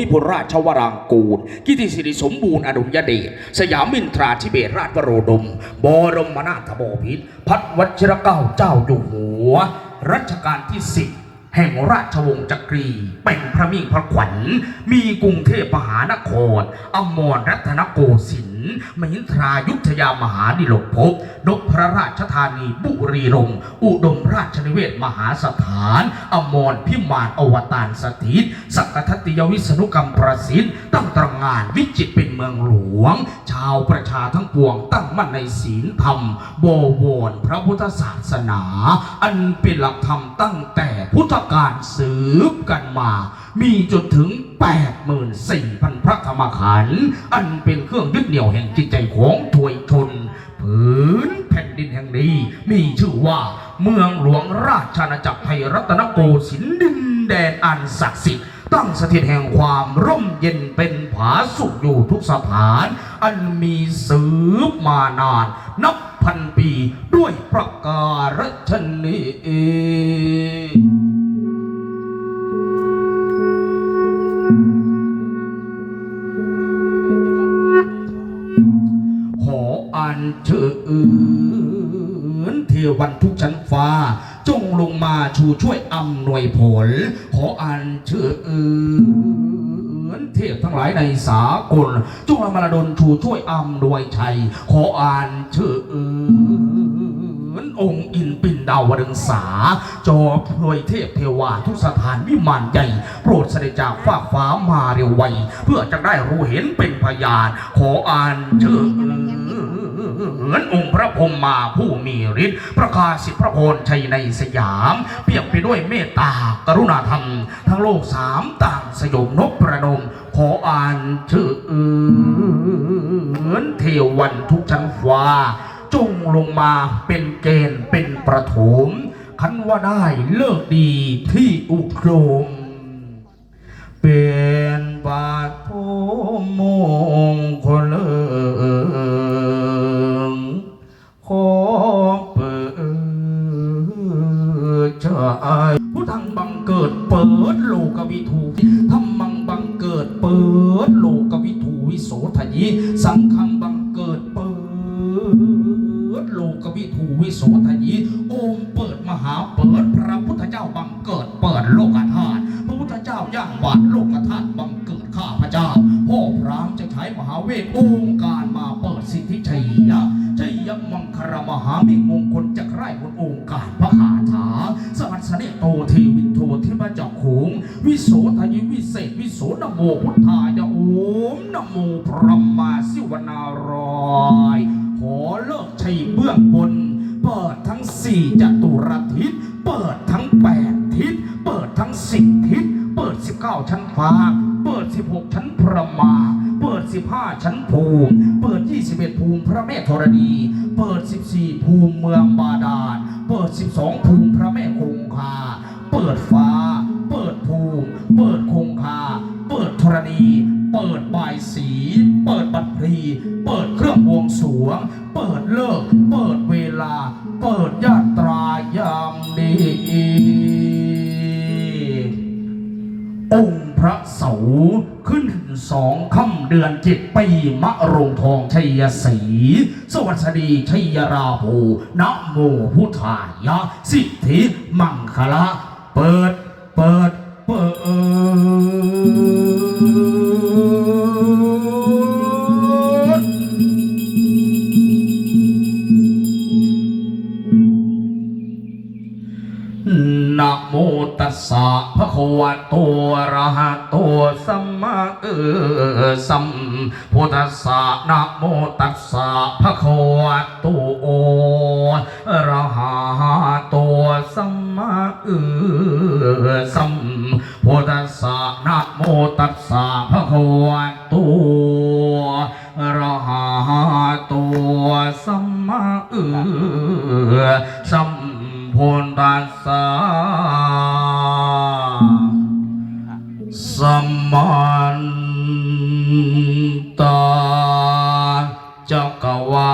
มิพลราชวรางกูล กิติสิริสมบูรณ์อดุลยเดชสยามินทราธิเบศราชวโรดม บรมนาถบพิตรพัดวัชรเก้าเจ้าอยู่หัว รัชกาลที่สิบแห่งราชวงศ์จักรี เป็นพระมิ่งพระขวัญ มีกรุงเทพมหานครอมรรัตนโกสินทร์ มหินทรายุทธยามหาดิลกภพนกพระราชธานีบุรีรงค์อุดมราชนิเวศมหาสถาน อมรพิมานอวตารสถิต สักทัติยวิษณุกรรมประสิทธิ์ตั้งตระงานวิจิตเป็นเมืองหลวง ชาวประชาทั้งปวงตั้งมั่นในศีลธรรมบวรพระพุทธศาสนา อันเป็นหลักธรรมตั้งแต่พุทธกาลสืบกันมา มีจนถึง 84,000พระธรรมขันธ์อันเป็นเครื่องยึดเหนี่ยวแห่งจิตใจของทวยชนผืนแผ่นดินแห่งนี้ มีชื่อว่าเมืองหลวงราชอาณาจักรไทยรัตนโกสินทร์ดินแดนอันศักดิ์สิทธิ์ตั้งสถิตแห่งความร่มเย็นเป็นผาสุขอยู่ทุกสถาน อันมีสืบมานาน นับพันปีด้วยประการฉนี้ เชิญเทวันทุกชั้นฟ้า จงลงมาชูช่วยอำนวยผล ขออันเชิญเทพทั้งหลายในสากล จงมาลดลชูช่วยอำนวยชัย ขออันเชิญองค์อินปินดาวดึงสา จอพลอยเทพเทวาทุกสถานวิมานใหญ่ โปรดเสด็จจากฟากฟ้ามาเร็วไว เพื่อจะได้รู้เห็นเป็นพยาน ขออ่านเชิญือนองค์พระพรหมมาผู้มีฤทธิ์ประกาศสิทธิพระโพรชัยในสยาม เปียมไปด้วยเมตตากรุณาธรรม ทั้งโลกสามต่างสยบนกประนม ขออ่านเชิญเทวันทุกชั้นฟ้าจงลงมาเป็นเกณฑ์เป็นประถมคันว่าได้เลิกดีที่อุกรมเป็นบาทโพมงคลเลิ ดเปิดโลกวิถูธรรมังบังเกิดเปิดโลกวิถูวิโสทยีสังฆังบังเกิดเปิดโลกวิถูวิโสทยีโอมเปิดมหาเปิดพระพุทธเจ้าบังเกิดเปิดโลกธาตุพระพุทธเจ้าย่างบาทโลกธาตุบังเกิดข้าพเจ้าพ่อพรามจะใช้มหาเวทองค์การมาเปิดสิทธิชัยยะชัยยมังคารมหามิมงคลจักรไรบนองค์การพ วิโสทายิวิเศษวิโสนโมพุทธายะโอมนโมพระมาสิวนารายขอเลิกชัยเบื้องบน เปิดทั้งสี่จตุรทิศ เปิดทั้งแปดทิศ เปิดทั้งสิบทิศ เปิดสิบเก้าชั้นฟ้า เปิดสิบหกชั้นพระมา เปิดสิบห้าชั้นภูมิ เปิดยี่สิบเอ็ดภูมิพระแม่ธรณี เปิดสิบสี่ภูมิเมืองบาดาล เปิดสิบสองภูมิพระแม่คงคา เปิดฟ้า ปิดภูเปิดคงคา เปิดธรณี เปิดบายสี เปิดบัตรพลีเปิดเครื่องวงสวง เปิดเลิก เปิดเวลา เปิดยาตรายามดีองค์พระเสาขึ้นสองค่ำเดือนเจ็ดปีมะโรงทองชัยศรีสวัสดีชัยราโภนะโมพุทธายะ สิทธิมังคละ เปิด เปิดเปิด นะโมตัสสะภะควะโตอะระหะโตสัมมาเออสัมพุทธัสสะนะโมตัสสะภะควะโตอะระหะโตสัมมาเออสัมพุทธัสสะนะโมตัสสะภะควะโตอะระหะโตสัมมาเออ สาสมันตาจ้ากวา